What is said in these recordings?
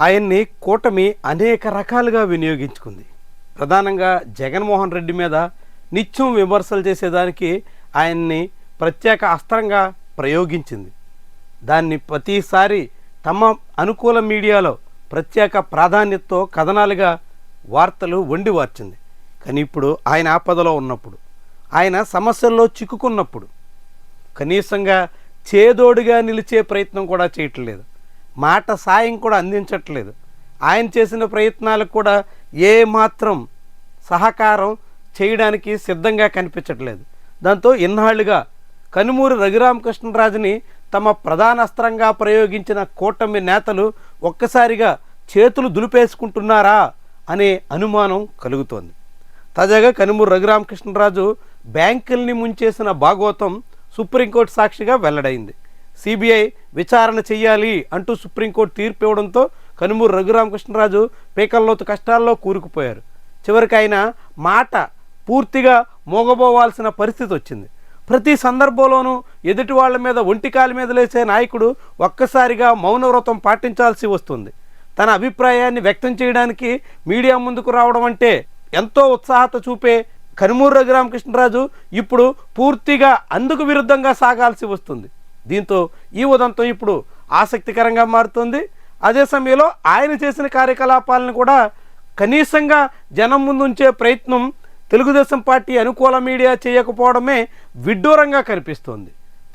ఆయన్ని కూటమి అనేక రకాలుగా వినియోగించుకుంది. ప్రధానంగా జగన్మోహన్ రెడ్డి మీద నిత్యం విమర్శలు చేసేదానికి ఆయన్ని ప్రత్యేక అస్త్రంగా ప్రయోగించింది. దాన్ని ప్రతిసారి తమ అనుకూల మీడియాలో ప్రత్యేక ప్రాధాన్యతతో కథనాలుగా వార్తలు వండి వార్చింది. కానీ ఇప్పుడు ఆయన ఆపదలో ఉన్నప్పుడు ఆయన సమస్యల్లో చిక్కుకున్నప్పుడు కనీసంగా చేదోడుగా నిలిచే ప్రయత్నం కూడా చేయట్లేదు. మాట సాయం కూడా అందించట్లేదు. ఆయన చేసిన ప్రయత్నాలకు కూడా ఏ మాత్రం సహకారం చేయడానికి సిద్ధంగా కనిపించట్లేదు. దాంతో ఇన్నాళ్ళుగా కనుమూరు రఘురామకృష్ణరాజుని తమ ప్రధాన అస్త్రంగా ప్రయోగించిన కూటమి నేతలు ఒక్కసారిగా చేతులు దులిపేసుకుంటున్నారా అనే అనుమానం కలుగుతోంది. తాజాగా కనుమూరు రఘురామకృష్ణరాజు బ్యాంకుల్ని ముంచేసిన భాగవతం సుప్రీంకోర్టు సాక్షిగా వెల్లడైంది. సిబిఐ విచారణ చేయాలి అంటూ సుప్రీంకోర్టు తీర్పు ఇవ్వడంతో కనుమూరు రఘురామకృష్ణరాజు పీకల్లోతు కష్టాల్లో కూరుకుపోయారు. చివరికి ఆయన మాట పూర్తిగా మోగబోవాల్సిన పరిస్థితి వచ్చింది. ప్రతి సందర్భంలోనూ ఎదుటి వాళ్ళ మీద ఒంటికాల మీద లేచే నాయకుడు ఒక్కసారిగా మౌనవ్రతం పాటించాల్సి వస్తుంది. తన అభిప్రాయాన్ని వ్యక్తం చేయడానికి మీడియా ముందుకు రావడం అంటే ఎంతో ఉత్సాహత చూపే కనుమూరు రఘురామకృష్ణరాజు ఇప్పుడు పూర్తిగా అందుకు విరుద్ధంగా సాగాల్సి వస్తుంది. దీంతో ఈ ఉదంతం ఇప్పుడు ఆసక్తికరంగా మారుతుంది. అదే సమయంలో ఆయన చేసిన కార్యకలాపాలను కూడా కనీసంగా జనం ముందుంచే ప్రయత్నం తెలుగుదేశం పార్టీ అనుకూల మీడియా చేయకపోవడమే విడ్డూరంగా కనిపిస్తోంది.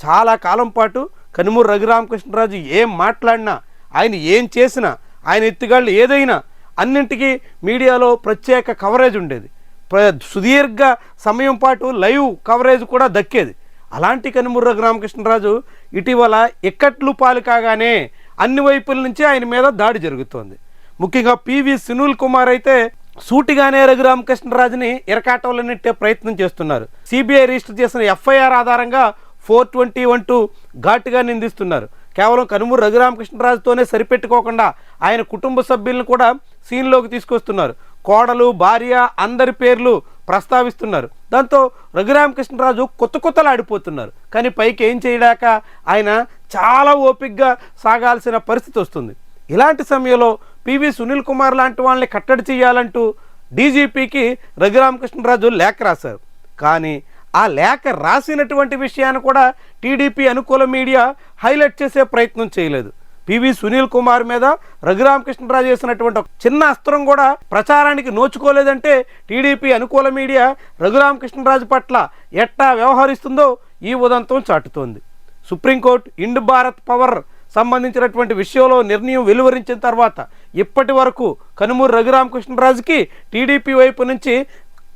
చాలా కాలం పాటు కనుమూరు రఘురామకృష్ణరాజు ఏం మాట్లాడినా ఆయన ఏం చేసినా ఆయన ఎత్తుగాళ్ళు ఏదైనా అన్నింటికీ మీడియాలో ప్రత్యేక కవరేజ్ ఉండేది. ప్ర- సుదీర్ఘ సమయం పాటు లైవ్ కవరేజ్ కూడా దక్కేది. అలాంటి కనుమర్ర రఘురామకృష్ణరాజు ఇటీవల ఇక్కట్లు పాలు కాగానే అన్ని వైపుల నుంచి ఆయన మీద దాడి జరుగుతోంది. ముఖ్యంగా పివి సునీల్ కుమార్ అయితే సూటిగానే రఘురామకృష్ణరాజుని ఇరకాటంలో నెట్టే ప్రయత్నం చేస్తున్నారు. సిబిఐ రిజిస్టర్ చేసిన ఎఫ్ఐఆర్ ఆధారంగా ఫోర్ ట్వంటీ వన్ టూ ఘాటుగా నిందిస్తున్నారు. కేవలం కనుమూరు రఘురామకృష్ణరాజుతోనే సరిపెట్టుకోకుండా ఆయన కుటుంబ సభ్యులను కూడా సీన్లోకి తీసుకొస్తున్నారు. కోడలు భార్య అందరి పేర్లు ప్రస్తావిస్తున్నారు. దాంతో రఘురామకృష్ణరాజు కొత్త కొత్తలు ఆడిపోతున్నారు కానీ పైకి ఏం చేయడాక ఆయన చాలా ఓపిక్గా సాగాల్సిన పరిస్థితి వస్తుంది. ఇలాంటి సమయంలో పివి సునీల్ కుమార్ లాంటి వాళ్ళని కట్టడి చేయాలంటూ డీజీపీకి రఘురామకృష్ణరాజు లేఖ రాశారు. కానీ ఆ లేఖ రాసినటువంటి విషయాన్ని కూడా టీడీపీ అనుకూల మీడియా హైలైట్ చేసే ప్రయత్నం చేయలేదు. పివి సునీల్ కుమార్ మీద రఘురామకృష్ణరాజు చేసినటువంటి చిన్న అస్త్రం కూడా ప్రచారానికి నోచుకోలేదంటే టీడీపీ అనుకూల మీడియా రఘురామకృష్ణరాజు పట్ల ఎట్టా వ్యవహరిస్తుందో ఈ ఉదంతం చాటుతోంది. Supreme court Ind Bharath power సంబంధించినటువంటి విషయంలో నిర్ణయం వెలువరించిన తర్వాత ఇప్పటి వరకు కనుమూరు రఘురామకృష్ణరాజుకి టీడీపీ వైపు నుంచి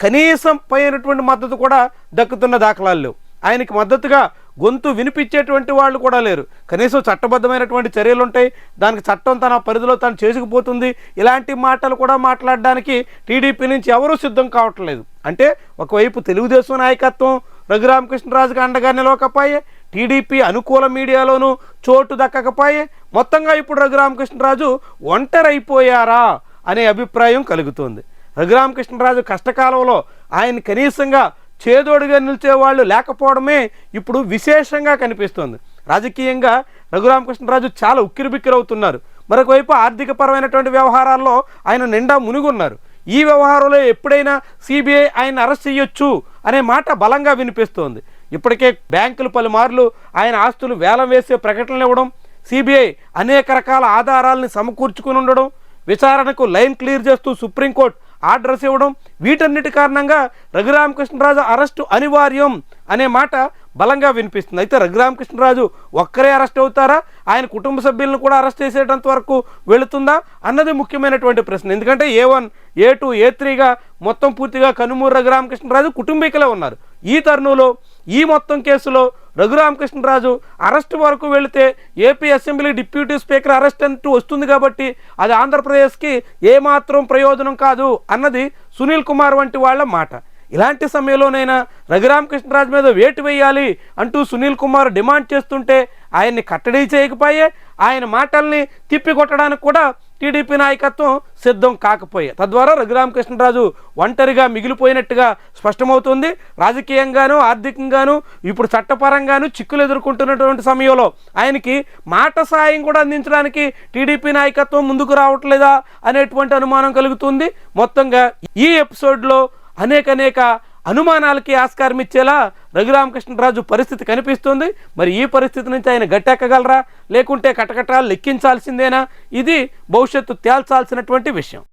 కనీసం పైనటువంటి మద్దతు కూడా దక్కుతున్న దాఖలాలు ఆయనకి మద్దతుగా గొంతు వినిపించేటువంటి వాళ్ళు కూడా లేరు. కనీసం చట్టబద్ధమైనటువంటి చర్యలు ఉంటాయి దానికి చట్టం తన పరిధిలో తను చేసుకుపోతుంది. ఇలాంటి మాటలు కూడా మాట్లాడడానికి టీడీపీ నుంచి ఎవరూ సిద్ధం కావట్లేదు. అంటే ఒకవైపు తెలుగుదేశం నాయకత్వం రఘురామకృష్ణరాజుకి అండగా నిలవకపోయే టీడీపీ అనుకూల మీడియాలోనూ చోటు దక్కకపోయే మొత్తంగా ఇప్పుడు రఘురామకృష్ణరాజు ఒంటరైపోయారా అనే అభిప్రాయం కలుగుతోంది. రఘురామకృష్ణరాజు కష్టకాలంలో ఆయన కనీసంగా చేదోడుగా నిలిచే వాళ్ళు లేకపోవడమే ఇప్పుడు విశేషంగా కనిపిస్తోంది. రాజకీయంగా రఘురామకృష్ణరాజు చాలా ఉక్కిరిబిక్కిరవుతున్నారు. మరొకవైపు ఆర్థికపరమైనటువంటి వ్యవహారాల్లో ఆయన నిండా మునిగున్నారు. ఈ వ్యవహారంలో ఎప్పుడైనా సిబిఐ ఆయన అరెస్ట్ చేయొచ్చు అనే మాట బలంగా వినిపిస్తోంది. ఇప్పటికే బ్యాంకులు పలుమార్లు ఆయన ఆస్తులు వేలం వేసే ప్రకటనలు ఇవ్వడం సిబిఐ అనేక రకాల ఆధారాలను సమకూర్చుకుని ఉండడం విచారణకు లైన్ క్లియర్ చేస్తూ సుప్రీంకోర్టు ఆర్డర్స్ ఇవ్వడం వీటన్నిటి కారణంగా రఘురామకృష్ణరాజు అరెస్టు అనివార్యం అనే మాట బలంగా వినిపిస్తుంది. అయితే రఘురామకృష్ణరాజు ఒక్కరే అరెస్ట్ అవుతారా? ఆయన కుటుంబ సభ్యులను కూడా అరెస్ట్ చేసేటంత వరకు వెళుతుందా? అన్నది ముఖ్యమైనటువంటి ప్రశ్న. ఎందుకంటే ఏ వన్ ఏ టూ ఏ త్రీగా మొత్తం పూర్తిగా కనుమూరు రఘురామకృష్ణరాజు కుటుంబీకులే ఉన్నారు. ఈ తరుణంలో ఈ మొత్తం కేసులో రఘురామకృష్ణరాజు అరెస్ట్ వరకు వెళితే AP assembly deputy speaker arrest అంటూ వస్తుంది కాబట్టి అది ఆంధ్రప్రదేశ్కి ఏమాత్రం ప్రయోజనం కాదు అన్నది సునీల్ కుమార్ వంటి వాళ్ళ మాట. ఇలాంటి సమయంలోనైనా రఘురామకృష్ణరాజు మీద వేటు వేయాలి అంటూ సునీల్ కుమార్ డిమాండ్ చేస్తుంటే ఆయన్ని కట్టడి చేయకపోయే ఆయన మాటల్ని తిప్పికొట్టడానికి కూడా టీడీపీ నాయకత్వం సిద్ధం కాకపోయే. తద్వారా రఘురామకృష్ణరాజు ఒంటరిగా మిగిలిపోయినట్టుగా స్పష్టమవుతుంది. రాజకీయంగాను ఆర్థికంగాను ఇప్పుడు చట్టపరంగాను చిక్కులు ఎదుర్కొంటున్నటువంటి సమయంలో ఆయనకి మాట సాయం కూడా అందించడానికి టీడీపీ నాయకత్వం ముందుకు రావట్లేదా అనేటువంటి అనుమానం కలుగుతుంది. మొత్తంగా ఈ ఎపిసోడ్లో అనేక అనేక అనుమానాలకి ఆస్కారం ఇచ్చేలా రఘురామకృష్ణరాజు పరిస్థితి కనిపిస్తుంది. మరి ఈ పరిస్థితి నుంచి ఆయన గట్టెక్కగలరా? లేకుంటే కటకటాలు లెక్కించాల్సిందేనా? ఇది భవిష్యత్తు తేల్చాల్సినటువంటి విషయం.